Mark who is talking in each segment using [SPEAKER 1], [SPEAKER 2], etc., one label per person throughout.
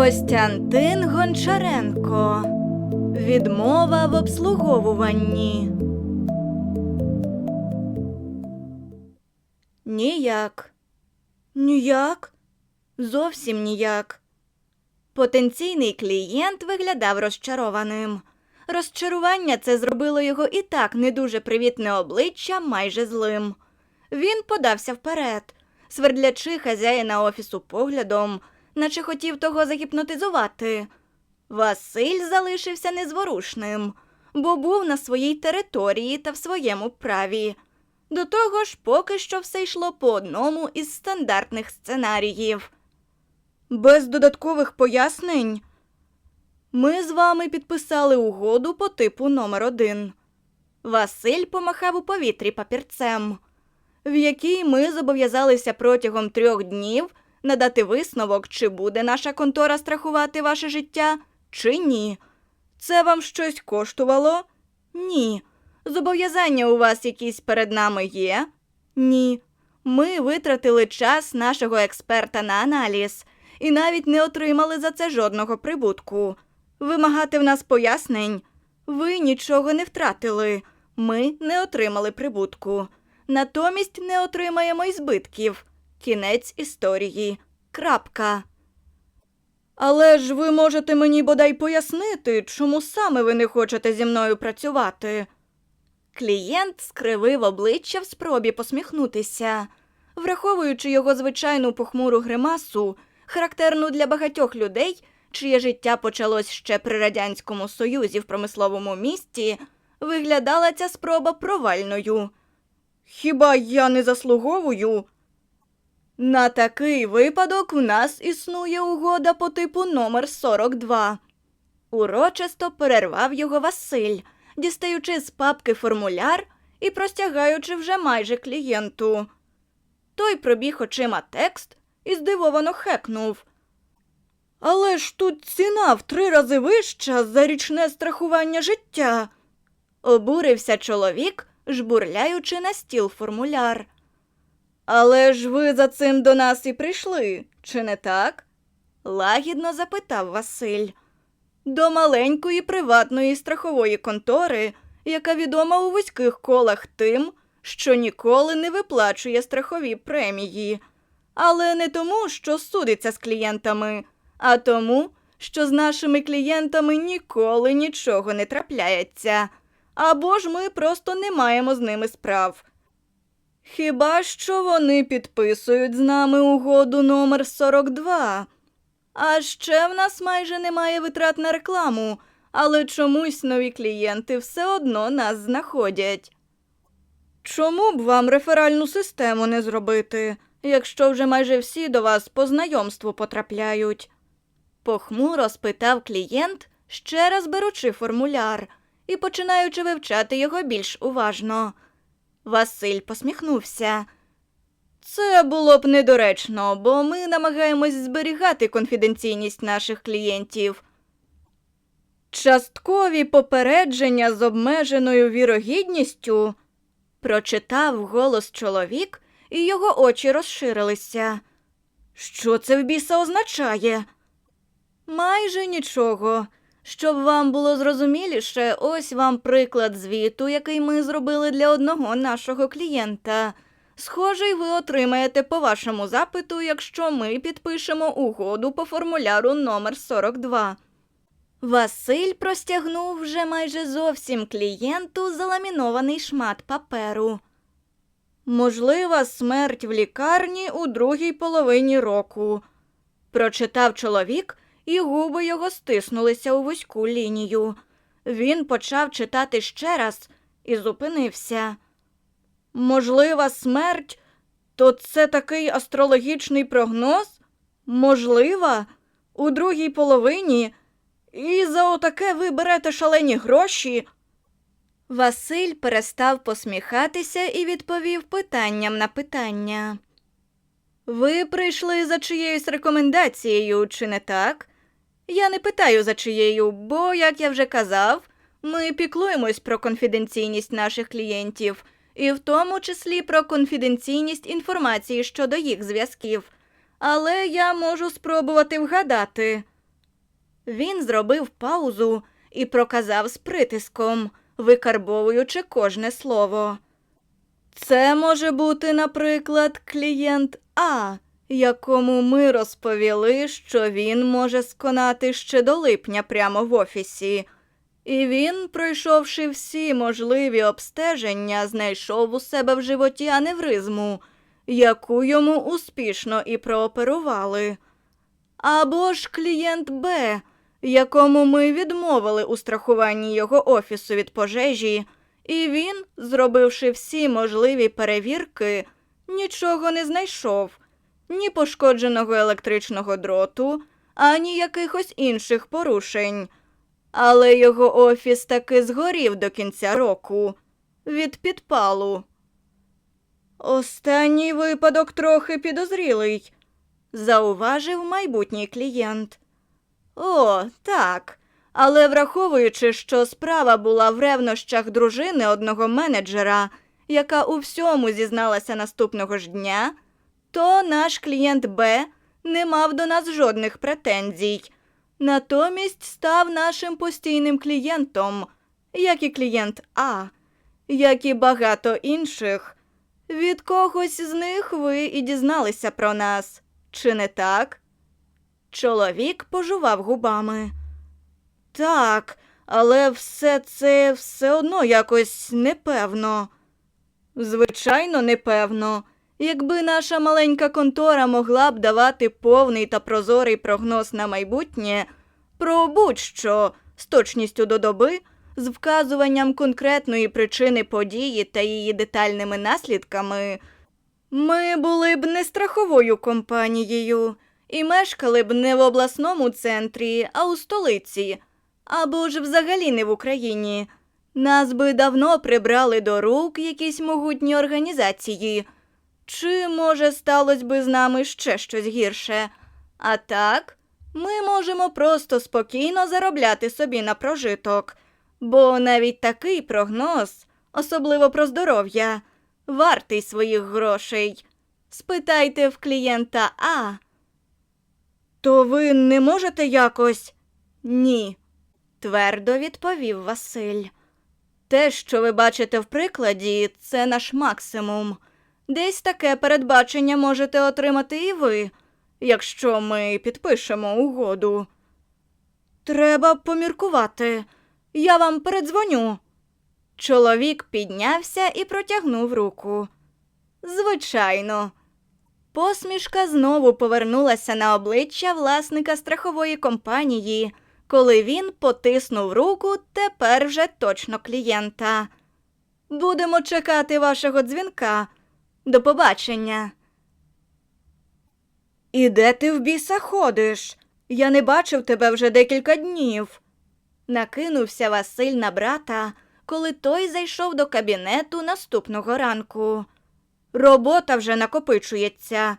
[SPEAKER 1] Костянтин Гончаренко. Відмова в обслуговуванні. Ніяк. Ніяк? Зовсім ніяк. Потенційний клієнт виглядав розчарованим. Розчарування це зробило його і так не дуже привітне обличчя майже злим. Він подався вперед, свердлячи хазяїна офісу поглядом, наче хотів того загіпнотизувати. Василь залишився незворушним, бо був на своїй території та в своєму праві. До того ж, поки що все йшло по одному із стандартних сценаріїв. Без додаткових пояснень. Ми з вами підписали угоду по типу номер один. Василь помахав у повітрі папірцем, в якій ми зобов'язалися протягом трьох днів надати висновок, чи буде наша контора страхувати ваше життя, чи ні. Це вам щось коштувало? Ні. Зобов'язання у вас якісь перед нами є? Ні. Ми витратили час нашого експерта на аналіз і навіть не отримали за це жодного прибутку. Вимагати в нас пояснень? Ви нічого не втратили. Ми не отримали прибутку. Натомість не отримаємо й збитків. Кінець історії. Крапка. Але ж ви можете мені бодай пояснити, чому саме ви не хочете зі мною працювати. Клієнт скривив обличчя в спробі посміхнутися. Враховуючи його звичайну похмуру гримасу, характерну для багатьох людей, чиє життя почалось ще при Радянському Союзі в промисловому місті, виглядала ця спроба провальною. Хіба я не заслуговую? На такий випадок в нас існує угода по типу номер 42. Урочисто перервав його Василь, дістаючи з папки формуляр і простягаючи вже майже клієнту. Той пробіг очима текст і здивовано хекнув. Але ж тут ціна в три рази вища за річне страхування життя. Обурився чоловік, жбурляючи на стіл формуляр. Але ж ви за цим до нас і прийшли, чи не так? лагідно запитав Василь. До маленької приватної страхової контори, яка відома у вузьких колах тим, що ніколи не виплачує страхові премії. Але не тому, що судиться з клієнтами, а тому, що з нашими клієнтами ніколи нічого не трапляється. Або ж ми просто не маємо з ними справ. Хіба що вони підписують з нами угоду номер 42. А ще в нас майже немає витрат на рекламу, але чомусь нові клієнти все одно нас знаходять. Чому б вам реферальну систему не зробити, якщо вже майже всі до вас по знайомству потрапляють? Похмуро спитав клієнт, ще раз беручи формуляр і починаючи вивчати його більш уважно. Василь посміхнувся. Це було б недоречно, бо ми намагаємось зберігати конфіденційність наших клієнтів. Часткові попередження з обмеженою вірогідністю, прочитав голос чоловік, і його очі розширилися. Що це в біса означає? Майже нічого. Щоб вам було зрозуміліше, ось вам приклад звіту, який ми зробили для одного нашого клієнта. Схожий ви отримаєте по вашому запиту, якщо ми підпишемо угоду по формуляру номер 42. Василь простягнув вже майже зовсім клієнту заламінований шмат паперу. Можлива смерть в лікарні у другій половині року, прочитав чоловік, і губи його стиснулися у вузьку лінію. Він почав читати ще раз і зупинився. Можлива смерть? То це такий астрологічний прогноз? Можлива? У другій половині? І за отаке ви берете шалені гроші? Василь перестав посміхатися і відповів питанням на питання. Ви прийшли за чиєюсь рекомендацією, чи не так? Я не питаю за чиєю, бо, як я вже казав, ми піклуємось про конфіденційність наших клієнтів, і в тому числі про конфіденційність інформації щодо їх зв'язків. Але я можу спробувати вгадати. Він зробив паузу і проказав з притиском, викарбовуючи кожне слово. Це може бути, наприклад, клієнт А, якому ми розповіли, що він може сконати ще до липня прямо в офісі. І він, пройшовши всі можливі обстеження, знайшов у себе в животі аневризму, яку йому успішно і прооперували. Або ж клієнт Б, якому ми відмовили у страхуванні його офісу від пожежі, і він, зробивши всі можливі перевірки, нічого не знайшов ні пошкодженого електричного дроту, ані якихось інших порушень. Але його офіс таки згорів до кінця року від підпалу. Останній випадок трохи підозрілий, зауважив майбутній клієнт. О, так. Але враховуючи, що справа була в ревнощах дружини одного менеджера, яка у всьому зізналася наступного ж дня, то наш клієнт Б не мав до нас жодних претензій. Натомість став нашим постійним клієнтом, як і клієнт А, як і багато інших. Від когось з них ви і дізналися про нас, чи не так? Чоловік пожував губами. Так, але все це все одно якось непевно. Звичайно, непевно. Якби наша маленька контора могла б давати повний та прозорий прогноз на майбутнє про будь-що з точністю до доби, з вказуванням конкретної причини події та її детальними наслідками, ми були б не страховою компанією і мешкали б не в обласному центрі, а у столиці, або ж взагалі не в Україні. Нас би давно прибрали до рук якісь могутні організації. Чи, може, сталося би з нами ще щось гірше? А так, ми можемо просто спокійно заробляти собі на прожиток, бо навіть такий прогноз, особливо про здоров'я, вартий своїх грошей. Спитайте в клієнта А. То ви не можете якось? Ні, твердо відповів Василь. Те, що ви бачите в прикладі, це наш максимум. Десь таке передбачення можете отримати і ви, якщо ми підпишемо угоду. Треба поміркувати. Я вам передзвоню. Чоловік піднявся і протягнув руку. Звичайно. Посмішка знову повернулася на обличчя власника страхової компанії, коли він потиснув руку тепер вже точно клієнта. Будемо чекати вашого дзвінка. До побачення. І де ти в біса ходиш? Я не бачив тебе вже декілька днів. Накинувся Василь на брата, коли той зайшов до кабінету наступного ранку. Робота вже накопичується.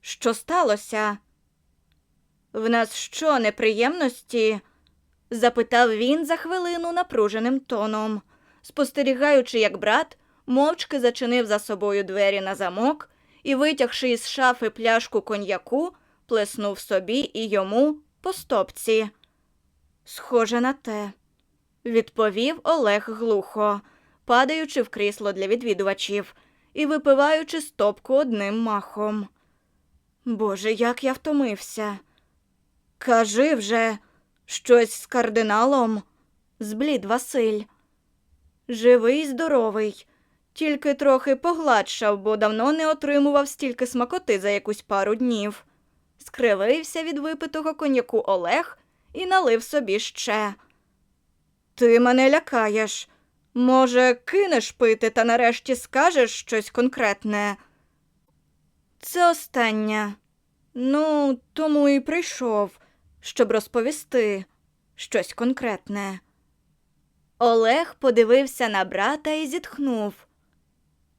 [SPEAKER 1] Що сталося? В нас що, неприємності? запитав він за хвилину напруженим тоном, спостерігаючи, як брат мовчки зачинив за собою двері на замок і, витягши із шафи пляшку коньяку, плеснув собі і йому по стопці. Схоже на те, відповів Олег глухо, падаючи в крісло для відвідувачів і випиваючи стопку одним махом. Боже, як я втомився. Кажи вже щось з кардиналом, зблід Василь. Живий, здоровий, тільки трохи погладшав, бо давно не отримував стільки смакоти за якусь пару днів. Скривився від випитого коньяку Олег і налив собі ще. Ти мене лякаєш. Може, кинеш пити та нарешті скажеш щось конкретне? Це останнє. Ну, тому і прийшов, щоб розповісти щось конкретне. Олег подивився на брата і зітхнув.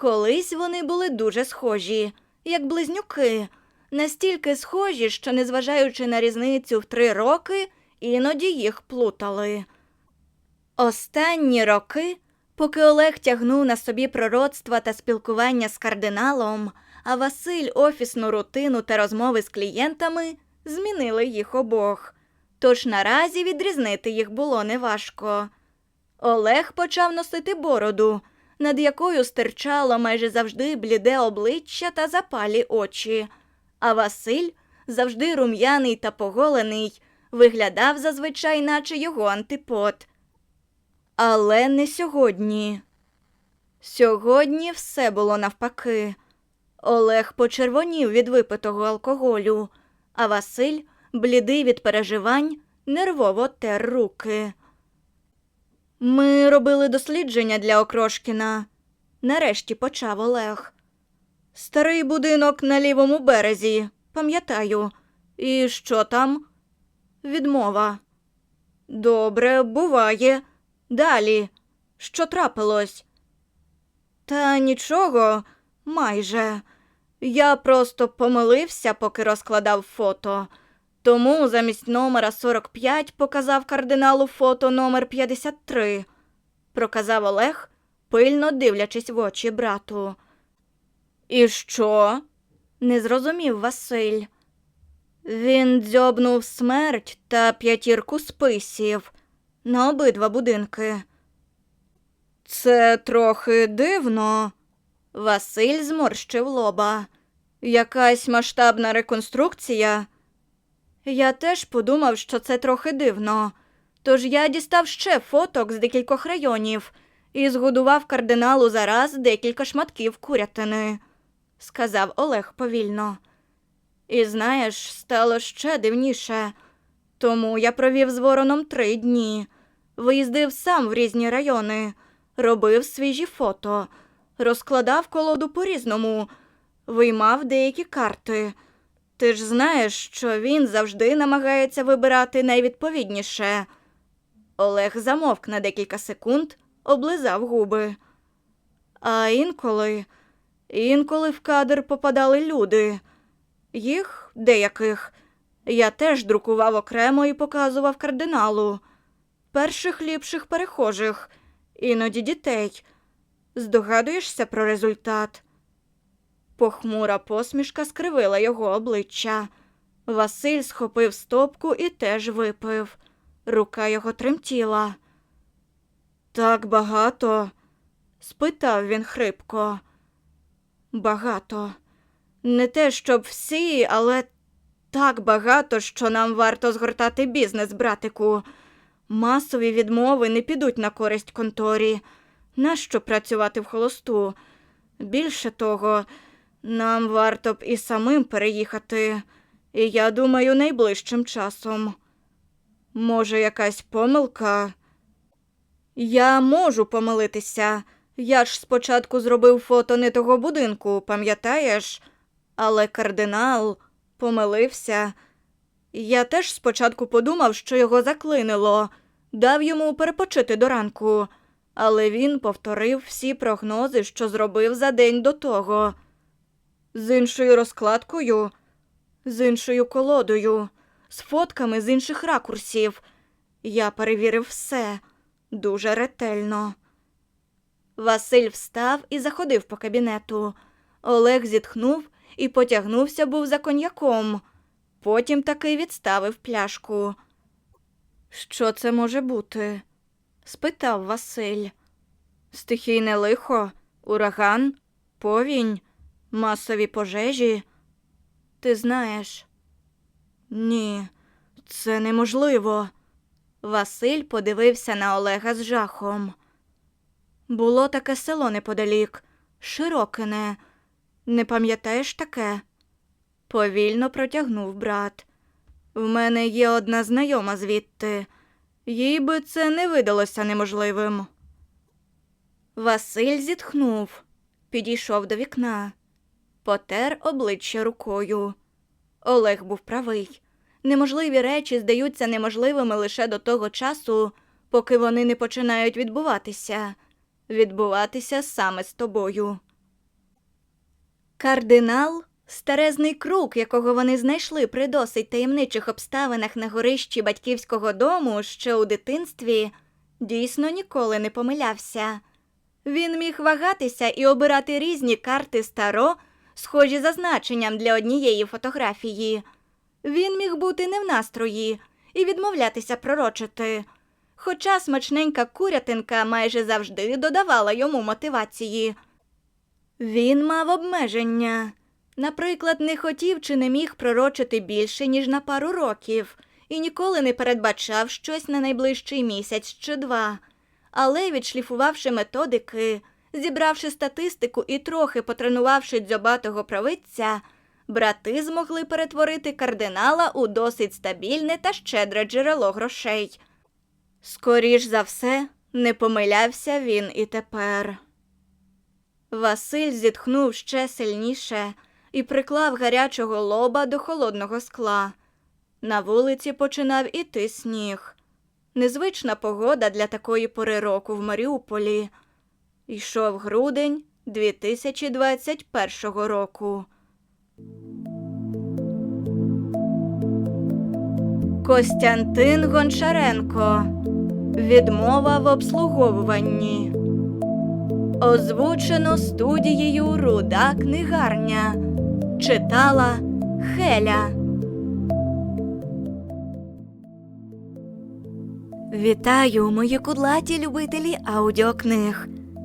[SPEAKER 1] Колись вони були дуже схожі, як близнюки, настільки схожі, що, незважаючи на різницю в три роки, іноді їх плутали. Останні роки, поки Олег тягнув на собі пророцтва та спілкування з кардиналом, а Василь офісну рутину та розмови з клієнтами змінили їх обох. тож наразі відрізнити їх було неважко. Олег почав носити бороду, над якою стирчало майже завжди бліде обличчя та запалі очі, а Василь, завжди рум'яний та поголений, виглядав зазвичай, наче його антипод. Але не сьогодні. Сьогодні все було навпаки. Олег почервонів від випитого алкоголю, а Василь, блідий від переживань, нервово тер руки. Ми робили дослідження для Окрошкіна. Нарешті почав Олег. Старий будинок на лівому березі, пам'ятаю. І що там? Відмова. Добре, буває. Далі. Що трапилось? Та нічого, майже. Я просто помилився, поки розкладав фото. Тому замість номера 45 показав кардиналу фото номер 53, проказав Олег, пильно дивлячись в очі брату. І що? не зрозумів Василь. Він дзьобнув смерть та п'ятірку списів на обидва будинки. Це трохи дивно. Василь зморщив лоба. Якась масштабна реконструкція. Я теж подумав, що це трохи дивно. Тож я дістав ще фоток з декількох районів і згодував кардиналу зараз декілька шматків курятини, сказав Олег повільно. І знаєш, стало ще дивніше. Тому я провів з вороном три дні, виїздив сам в різні райони, робив свіжі фото, розкладав колоду по-різному, виймав деякі карти. Ти ж знаєш, що він завжди намагається вибирати найвідповідніше. Олег замовк на декілька секунд, облизав губи. А інколи, інколи в кадр попадали люди. Їх, деяких, я теж друкував окремо і показував кардиналу. Перших ліпших перехожих, іноді дітей. Здогадуєшся про результат? Похмура посмішка скривила його обличчя. Василь схопив стопку і теж випив. Рука його тремтіла. Так багато? спитав він хрипко. Багато. Не те, щоб всі, але так багато, що нам варто згортати бізнес, братику. Масові відмови не підуть на користь конторі. Нащо працювати в холосту? Більше того, нам варто б і самим переїхати, і я думаю, найближчим часом. Може, якась помилка? Я можу помилитися. Я ж спочатку зробив фото не того будинку, пам'ятаєш? Але кардинал помилився. Я теж спочатку подумав, що його заклинило, дав йому перепочити до ранку, але він повторив всі прогнози, що зробив за день до того. З іншою розкладкою, з іншою колодою, з фотками з інших ракурсів. Я перевірив все дуже ретельно. Василь встав і заходив по кабінету. Олег зітхнув і потягнувся був за коньяком. Потім таки відставив пляшку. Що це може бути? спитав Василь. Стихійне лихо, ураган, повінь, масові пожежі. Ти знаєш? Ні, це неможливо. Василь подивився на Олега з жахом. Було таке село неподалік, Широкине. Не пам'ятаєш таке? Повільно протягнув брат. В мене є одна знайома звідти. Їй би це не видалося неможливим. Василь зітхнув, підійшов до вікна, потер обличчя рукою. Олег був правий. Неможливі речі здаються неможливими лише до того часу, поки вони не починають відбуватися, відбуватися саме з тобою. Кардинал старезний круг, якого вони знайшли при досить таємничих обставинах на горищі батьківського дому ще у дитинстві, дійсно ніколи не помилявся. Він міг вагатися і обирати різні карти старо, схожі за значенням для однієї фотографії. Він міг бути не в настрої і відмовлятися пророчити. Хоча смачненька курятинка майже завжди додавала йому мотивації. Він мав обмеження. Наприклад, не хотів чи не міг пророчити більше, ніж на пару років, і ніколи не передбачав щось на найближчий місяць чи два. Але, відшліфувавши методики, зібравши статистику і трохи потренувавши дзьобатого провидця, брати змогли перетворити кардинала у досить стабільне та щедре джерело грошей. Скоріш за все, не помилявся він і тепер. Василь зітхнув ще сильніше і приклав гарячого лоба до холодного скла. На вулиці починав іти сніг. Незвична погода для такої пори року в Маріуполі. Йшов грудень 2021 року. Костянтин Гончаренко. Відмова в обслуговуванні. Озвучено студією Руда книгарня. Читала Хеля. Вітаю, мої кудлаті любителі аудіокниг.